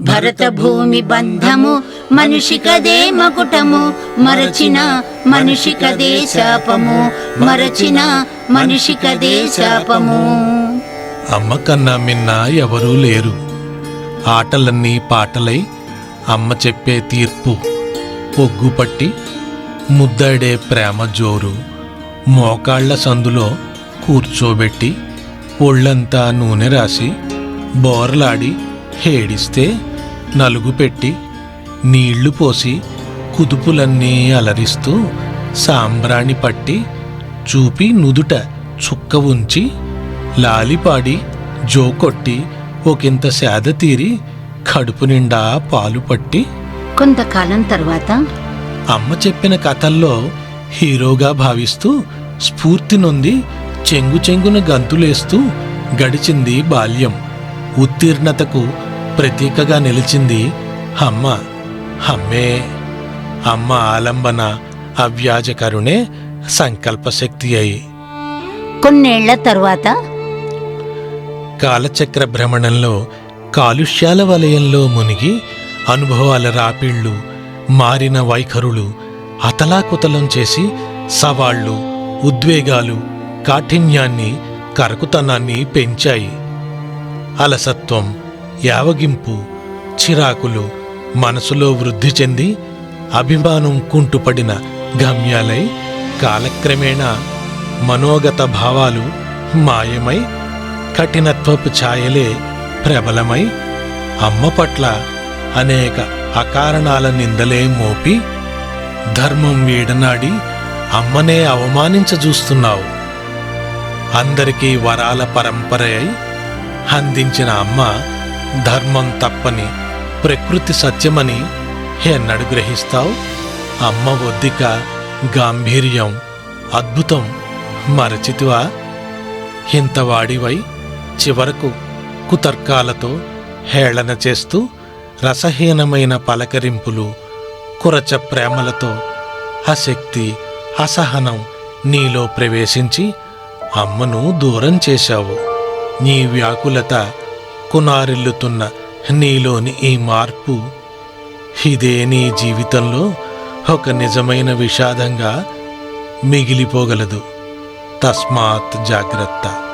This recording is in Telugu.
భరత భూమి బంధము మనిషికదే మకుటము మరచిన మనిషికదే శాపము మరచిన మనిషికదే శాపము. అమ్మ కన్నా మిన్న ఎవరూ లేరు. ఆటలన్నీ పాటలై అమ్మ చెప్పే తీర్పు పొగ్గుపట్టి ముద్దడే ప్రేమ జోరు. మోకాళ్ళ సందులో కూర్చోబెట్టి ఒళ్ళంతా నూనె రాసి బోర్లాడి హేడిస్తే నలుగు పెట్టి నీళ్ళు పోసి కుదుపులన్నీ అలరిస్తూ సాంబ్రాణి పట్టి చూపి నుదుట చుక్క ఉంచి లాలిపాడి జోకొట్టి ఒకంత సేద తీరి కడుపు నిండా పాలు పట్టి కొంతకాలం తర్వాత అమ్మ చెప్పిన కథల్లో హీరోగా భావిస్తూ స్ఫూర్తి నొంది చెంగు చెంగున గంతులేస్తూ గడిచింది బాల్యం. ఉత్తీర్ణతకు ప్రతీకగా నిలిచింది అమ్మ అమ్మే అమ్మ ఆలంబన అవ్యాజ కరుణే సంకల్పశక్తి అయి. కొన్నేళ్ళ తర్వాత? కాలచక్ర భ్రమణంలో కాలుష్యాల వలయంలో మునిగి అనుభవాల రాపిళ్ళు మారిన వైఖరులు అతలాకుతలం చేసి సవాళ్ళు ఉద్వేగాలు కాఠిన్యాన్ని కరకుతనాన్ని పెంచాయి. అలసత్వం యావగింపు చిరాకులు మనసులో వృద్ధి చెంది అభిమానం కుంటుపడిన గమ్యాలై కాలక్రమేణా మనోగత భావాలు మాయమై కఠినత్వపు ఛాయలే ప్రబలమై అమ్మ పట్ల అనేక అకారణాల నిందలే మోపి ధర్మం వీడనాడి అమ్మనే అవమానించ చూస్తున్నావు అందరికీ వరాల పరంపర అయి అందించిన అమ్మ ధర్మం తప్పని ప్రకృతి సత్యమని ఎన్నడు గ్రహిస్తావు. అమ్మ ఒద్దిక గాంభీర్యం అద్భుతం మరచితివా? ఇంతవాడివై చివరకు కుతర్కాలతో హేళన చేస్తూ రసహీనమైన పలకరింపులు కురచ ప్రేమలతో అశక్తి అసహనం నీలో ప్రవేశించి అమ్మను దూరం చేశావు. నీ వ్యాకులత కునారిల్లుతున్న నీలోని ఈ మార్పు ఇదే నీ జీవితంలో ఒక నిజమైన విషాదంగా మిగిలిపోగలదు. తస్మాత్ జాగ్రత్త.